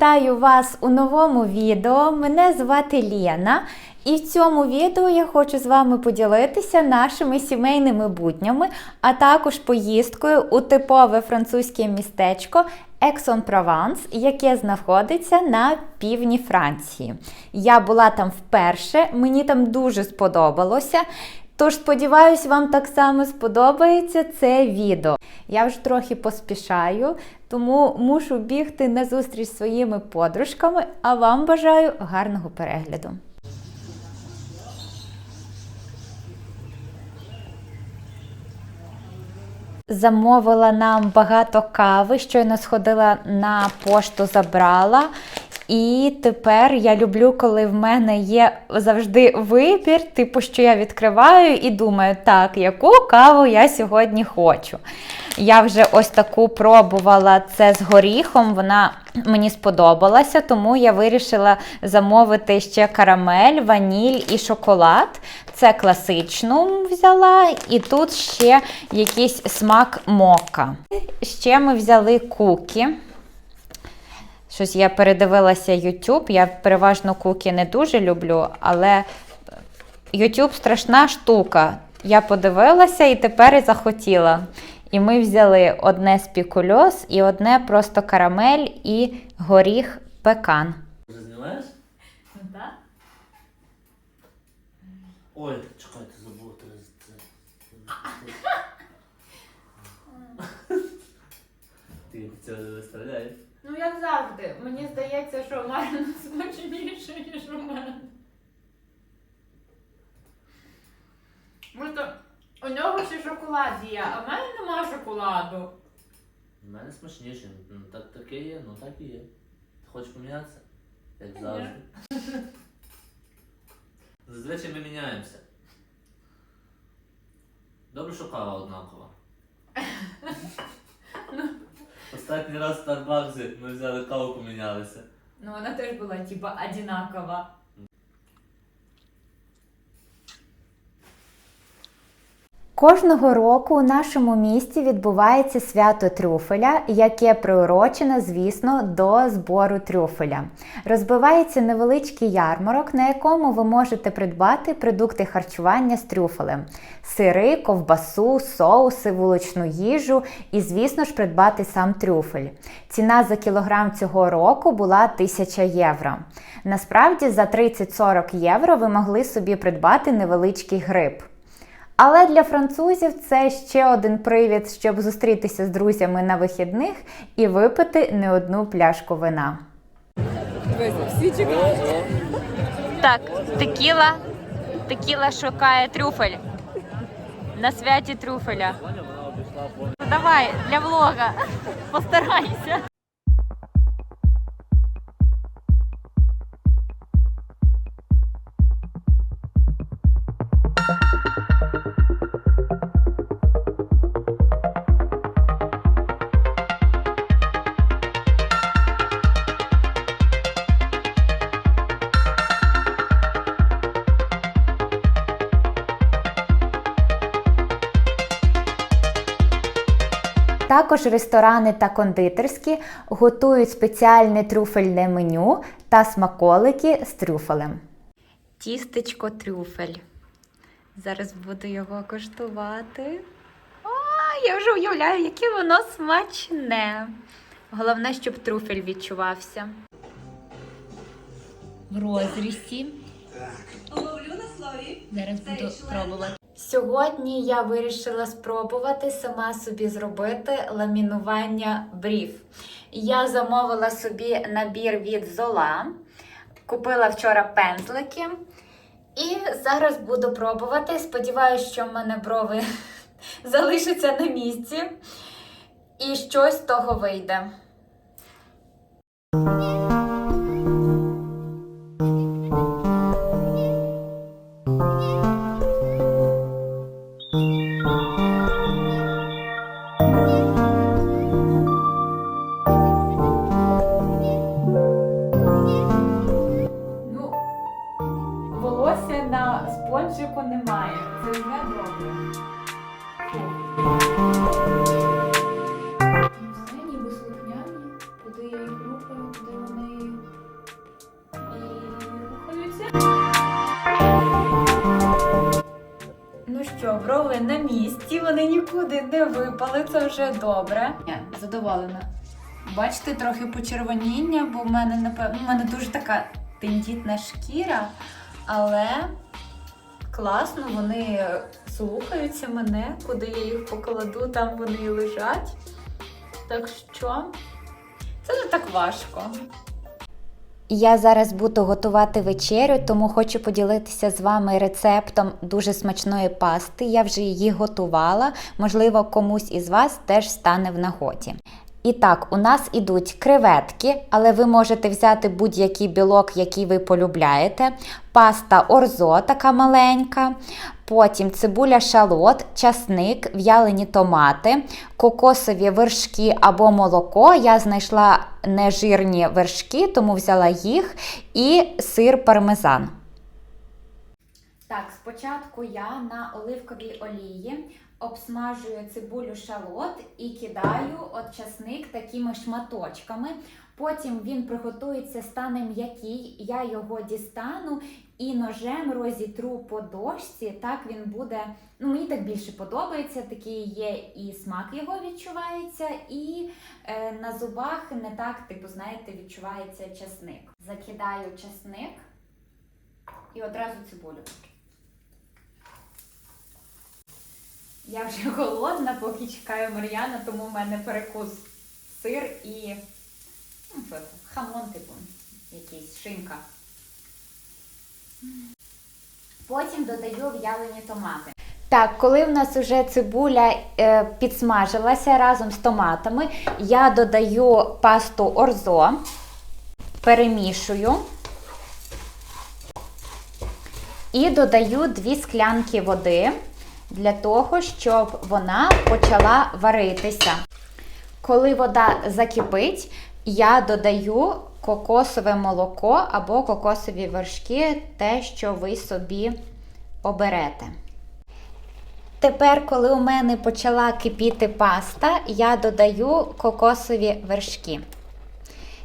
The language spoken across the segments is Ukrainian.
Вітаю вас у новому відео. Мене звати Лєна. І в цьому відео я хочу з вами поділитися нашими сімейними буднями, а також поїздкою у типове французьке містечко Ексон-Прованс, яке знаходиться на півдні Франції. Я була там вперше, мені там дуже сподобалося. Тож сподіваюсь, вам так само сподобається це відео. Я вже трохи поспішаю, тому мушу бігти на зустріч зі своїми подружками, а вам бажаю гарного перегляду. Замовила нам багато кави, щойно сходила на пошту, забрала. І тепер я люблю, коли в мене є завжди вибір, типу, що я відкриваю і думаю, так, яку каву я сьогодні хочу. Я вже ось таку пробувала це з горіхом, вона мені сподобалася, тому я вирішила замовити ще карамель, ваніль і шоколад. Це класичну взяла, і тут ще якийсь смак мока. Ще ми взяли кукі. Щось я передивилася YouTube. Я переважно куки не дуже люблю, але YouTube страшна штука. Я подивилася і тепер і захотіла. І ми взяли одне спікульоз і одне просто карамель і горіх пекан. Вже знімаєш? Так. Ой, чекайте, це. Ти це виставляєш? Ну, як завжди, мені здається, що в мене смачніше, ніж у мене. Просто у нього ще шоколад є, а в мене нема шоколаду. У мене смачніше. Ну так таке є, ну так і є. Ти хочеш помінятися? Як Ні. завжди. Зазвичай ми міняємося. Добре, що кава однакова. Останній раз в Старбаксі ми взяли каву помінялися. Ну, вона теж була, типа, одинакова. Кожного року у нашому місті відбувається свято трюфеля, яке приурочене, звісно, до збору трюфеля. Розбивається невеличкий ярмарок, на якому ви можете придбати продукти харчування з трюфелем: сири, ковбасу, соуси, вуличну їжу і, звісно ж, придбати сам трюфель. Ціна за кілограм цього року була 1000 євро. Насправді, за 30-40 євро ви могли собі придбати невеличкий гриб. Але для французів це ще один привід, щоб зустрітися з друзями на вихідних і випити не одну пляшку вина. Так, текіла, текіла шукає трюфель. На святі трюфеля. Давай для влога. Постарайся. Також ресторани та кондитерські готують спеціальне трюфельне меню та смаколики з трюфелем. Тістечко трюфель. Зараз буду його коштувати. А, я вже уявляю, яке воно смачне. Головне, щоб трюфель відчувався. В розрізі. Ловлю на слові. Зараз буду пробувати. Сьогодні я вирішила спробувати сама собі зробити ламінування брів. Я замовила собі набір від Зола, купила вчора пензлики. І зараз буду пробувати. Сподіваюся, що в мене брови залишаться на місці. І щось з того вийде. Вони нікуди не випали, це вже добре. Я задоволена. Бачите, трохи почервоніння, бо в мене напевно в мене дуже така тендітна шкіра, але класно, вони слухаються мене, куди я їх покладу, там вони і лежать. Так що це не так важко. Я зараз буду готувати вечерю, тому хочу поділитися з вами рецептом дуже смачної пасти. Я вже її готувала. Можливо, комусь із вас теж стане в нагоді. І так, у нас ідуть креветки, але ви можете взяти будь-який білок, який ви полюбляєте. Паста орзо, така маленька. Потім цибуля шалот, часник, в'ялені томати, кокосові вершки або молоко. Я знайшла нежирні вершки, тому взяла їх, і сир пармезан. Так, спочатку я на оливковій олії обсмажую цибулю шалот і кидаю от часник такими шматочками. Потім він приготується, стане м'який, я його дістану і ножем розітру по дошці. Так він буде. Ну, мені так більше подобається. Такий є і смак його відчувається, і е, на зубах не так, типу, знаєте, відчувається часник. Закидаю часник і одразу цибулю. Я вже голодна, поки чекаю Мар'яна, тому в мене перекус сир і ну, хамон, типу, якийсь шинка. Потім додаю в'ялені томати. Так, коли в нас вже цибуля е, підсмажилася разом з томатами, я додаю пасту орзо, перемішую і додаю 2 склянки води для того, щоб вона почала варитися. Коли вода закипить, я додаю кокосове молоко або кокосові вершки, те, що ви собі оберете. Тепер, коли у мене почала кипіти паста, я додаю кокосові вершки.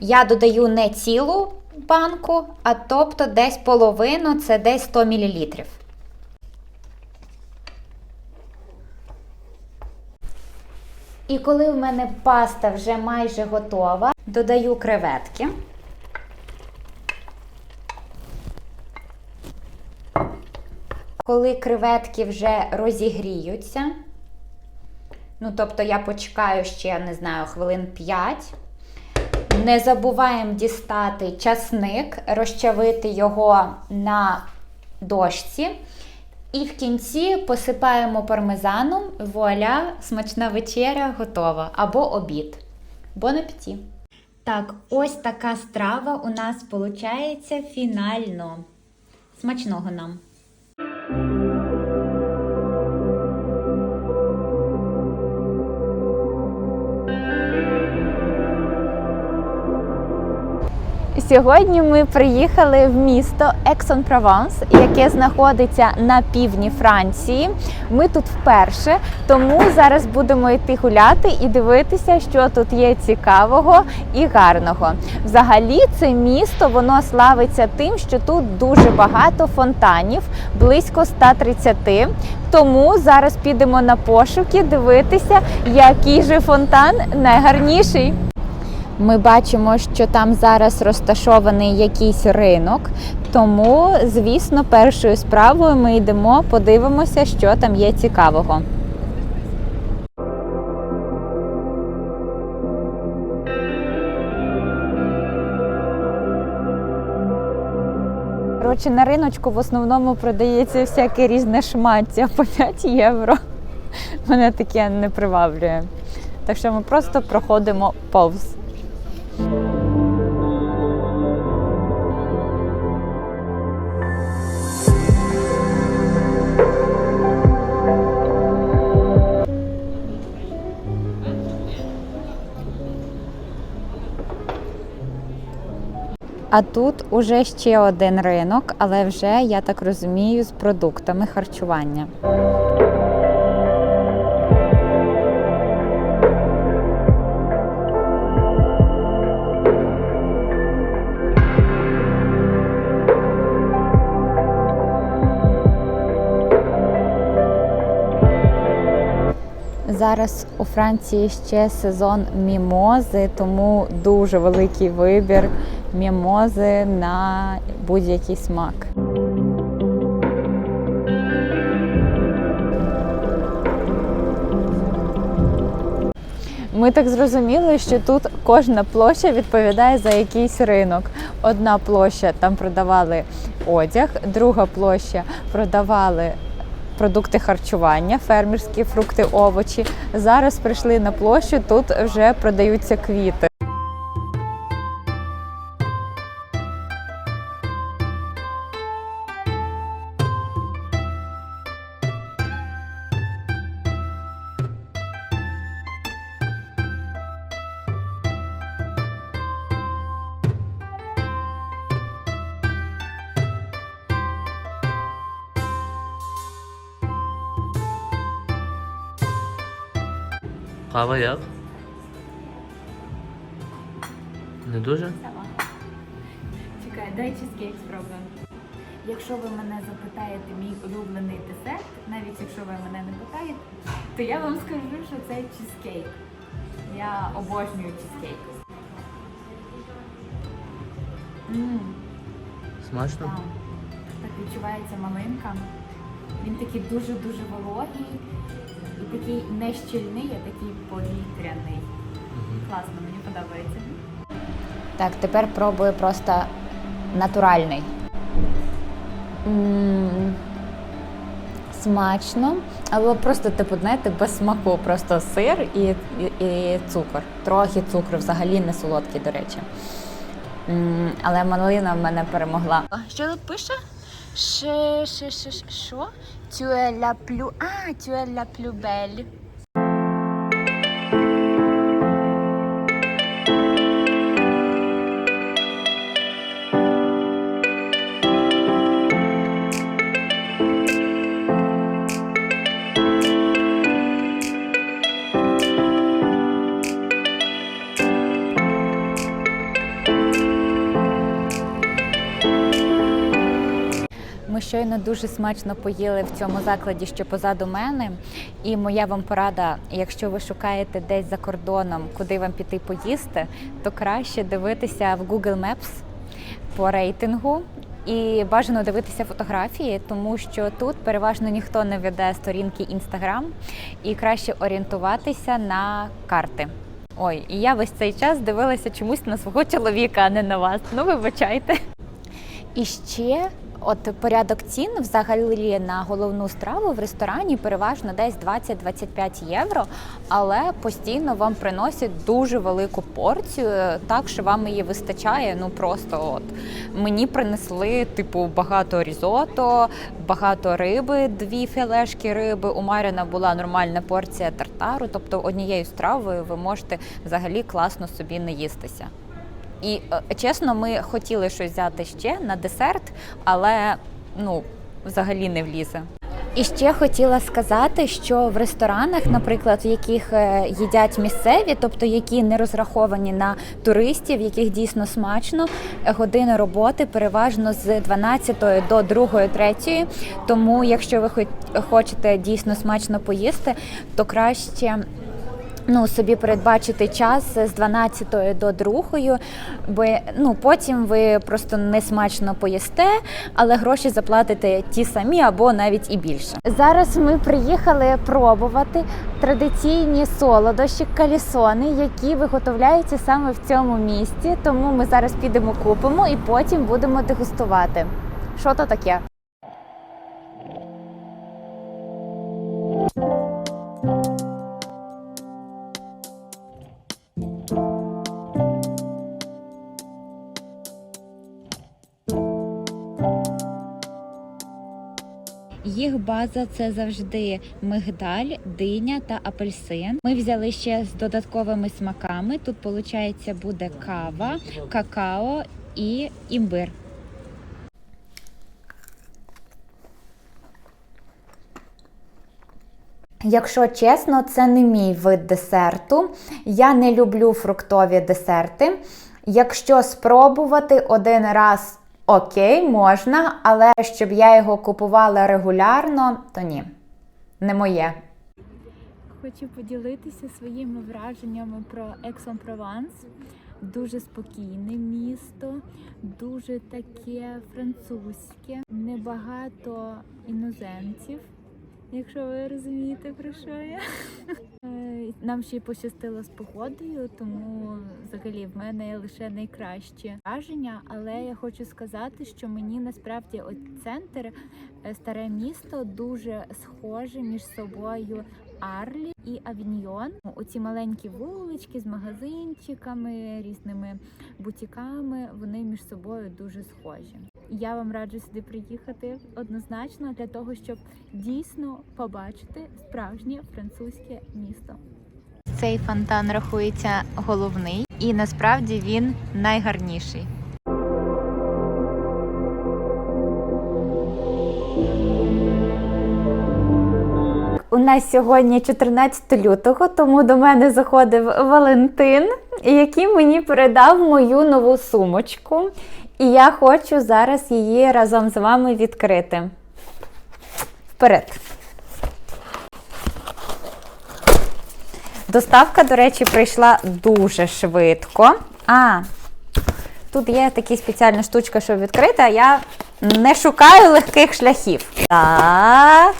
Я додаю не цілу банку, а тобто десь половину, це десь 100 мл. І коли в мене паста вже майже готова, додаю креветки. Коли креветки вже розігріються, ну тобто я почекаю ще, не знаю, хвилин 5. Не забуваємо дістати часник, розчавити його на дошці. І в кінці посипаємо пармезаном. Вуаля, смачна вечеря готова. Або обід. Апеті! Так, ось така страва у нас виходить фінально. Смачного нам! Сьогодні ми приїхали в місто Ексон-Прованс, яке знаходиться на півдні Франції. Ми тут вперше, тому зараз будемо йти гуляти і дивитися, що тут є цікавого і гарного. Взагалі, це місто воно славиться тим, що тут дуже багато фонтанів, близько 130. Тому зараз підемо на пошуки дивитися, який же фонтан найгарніший. Ми бачимо, що там зараз розташований якийсь ринок, тому, звісно, першою справою ми йдемо, подивимося, що там є цікавого. Коротше, на риночку в основному продається всяке різне шмаття по 5 євро. Мене таке не приваблює. Так що ми просто проходимо повз. А тут уже ще один ринок, але вже, я так розумію, з продуктами харчування. Зараз у Франції ще сезон мімози, тому дуже великий вибір мімози на будь-який смак. Ми так зрозуміли, що тут кожна площа відповідає за якийсь ринок. Одна площа там продавали одяг, друга площа продавали продукти харчування, фермерські фрукти, овочі. Зараз прийшли на площу, тут вже продаються квіти. Кава як? Не дуже? Чекай, дай чизкейк спробуємо. Якщо ви мене запитаєте мій улюблений десерт, навіть якщо ви мене не питаєте, то я вам скажу, що це чизкейк. Я обожнюю чизкейк. М, Смачно? так. Так відчувається малинка. Він такий дуже-дуже вологий і такий не щільний, а такий повітряний. Класно, мені подобається. Так, тепер пробую просто натуральний. м Смачно, але просто, типу, знаєте, без смаку, просто сир і, і, і цукор. Трохи цукру, взагалі не солодкий, до речі. М, Але малина в мене перемогла. Що тут пише? Ше, ше, ше, ше, що? Tu es la plus... А, tu es la plus belle. Щойно дуже смачно поїли в цьому закладі, що позаду мене. І моя вам порада, якщо ви шукаєте десь за кордоном, куди вам піти поїсти, то краще дивитися в Google Maps по рейтингу. І бажано дивитися фотографії, тому що тут переважно ніхто не веде сторінки Instagram і краще орієнтуватися на карти. Ой, і я весь цей час дивилася чомусь на свого чоловіка, а не на вас. Ну, вибачайте. І ще от порядок цін взагалі на головну страву в ресторані переважно десь 20-25 євро, але постійно вам приносять дуже велику порцію, так що вам її вистачає. Ну просто от мені принесли типу багато різото, багато риби, дві філешки риби. У Маріна була нормальна порція тартару, тобто однією стравою ви можете взагалі класно собі наїстися. І е, чесно, ми хотіли щось взяти ще на десерт, але ну взагалі не влізе. І ще хотіла сказати, що в ресторанах, наприклад, в яких е, їдять місцеві, тобто які не розраховані на туристів, яких дійсно смачно, години роботи переважно з 12 до 2-3. Тому, якщо ви хоч- хочете дійсно смачно поїсти, то краще ну, собі передбачити час з 12 до 2, бо ну, потім ви просто не смачно поїсте, але гроші заплатите ті самі або навіть і більше. Зараз ми приїхали пробувати традиційні солодощі калісони, які виготовляються саме в цьому місці. Тому ми зараз підемо купимо і потім будемо дегустувати. Що то таке? База це завжди мигдаль, диня та апельсин. Ми взяли ще з додатковими смаками. Тут, виходить, буде кава, какао і імбир. Якщо чесно, це не мій вид десерту. Я не люблю фруктові десерти. Якщо спробувати один раз, окей, можна, але щоб я його купувала регулярно, то ні, не моє. хочу поділитися своїми враженнями про Ексон-Прованс. Дуже спокійне місто, дуже таке французьке, небагато іноземців, якщо ви розумієте про що я. Е, Нам ще й пощастило з погодою, тому взагалі в мене лише найкращі враження. Але я хочу сказати, що мені насправді от центр, е, старе місто дуже схоже між собою Арлі і Авіньйон. Оці маленькі вулички з магазинчиками, різними бутіками. Вони між собою дуже схожі. Я вам раджу сюди приїхати однозначно для того, щоб дійсно побачити справжнє французьке місто. Цей фонтан рахується головний, і насправді він найгарніший. У нас сьогодні 14 лютого, тому до мене заходив Валентин, який мені передав мою нову сумочку. І я хочу зараз її разом з вами відкрити. Вперед! Доставка, до речі, прийшла дуже швидко. А, тут є така спеціальна штучка, щоб відкрити, а я не шукаю легких шляхів. Так.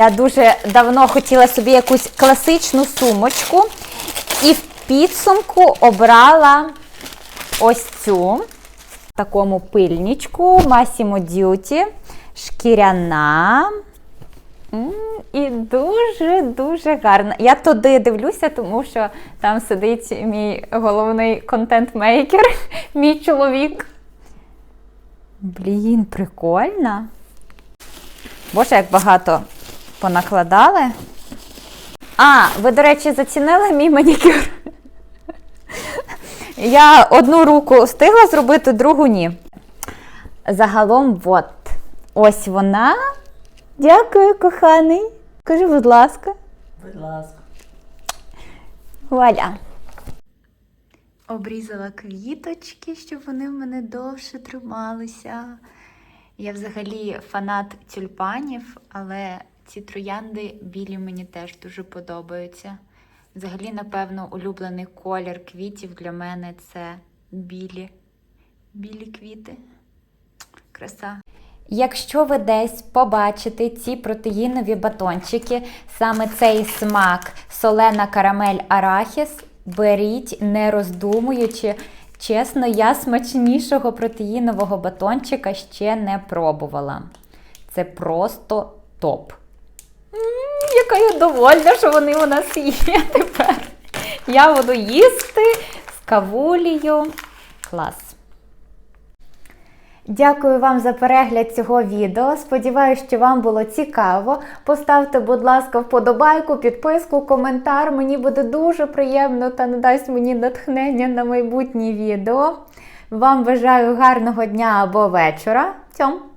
Я дуже давно хотіла собі якусь класичну сумочку, і в підсумку обрала ось цю такому пильничку Massimo Duty, шкіряна. І дуже-дуже гарна. Я туди дивлюся, тому що там сидить мій головний контент-мейкер, мій чоловік. Блін, прикольно. Боже, як багато понакладали. А, ви, до речі, зацінили мій манікюр? Я одну руку встигла зробити, другу ні. Загалом, от. Ось вона. Дякую, коханий. Кажи, будь ласка. Будь ласка. Вуаля. Обрізала квіточки, щоб вони в мене довше трималися. Я взагалі фанат тюльпанів, але ці троянди білі мені теж дуже подобаються. Взагалі, напевно, улюблений колір квітів для мене це білі. Білі квіти. Краса. Якщо ви десь побачите ці протеїнові батончики, саме цей смак солена карамель арахіс, беріть, не роздумуючи. Чесно, я смачнішого протеїнового батончика ще не пробувала. Це просто топ. Яка я довольна, що вони у нас є тепер. Я буду їсти з кавулею. Клас. Дякую вам за перегляд цього відео. Сподіваюсь, що вам було цікаво. Поставте, будь ласка, вподобайку, підписку, коментар. Мені буде дуже приємно та надасть мені натхнення на майбутні відео. Вам бажаю гарного дня або вечора. Цьом!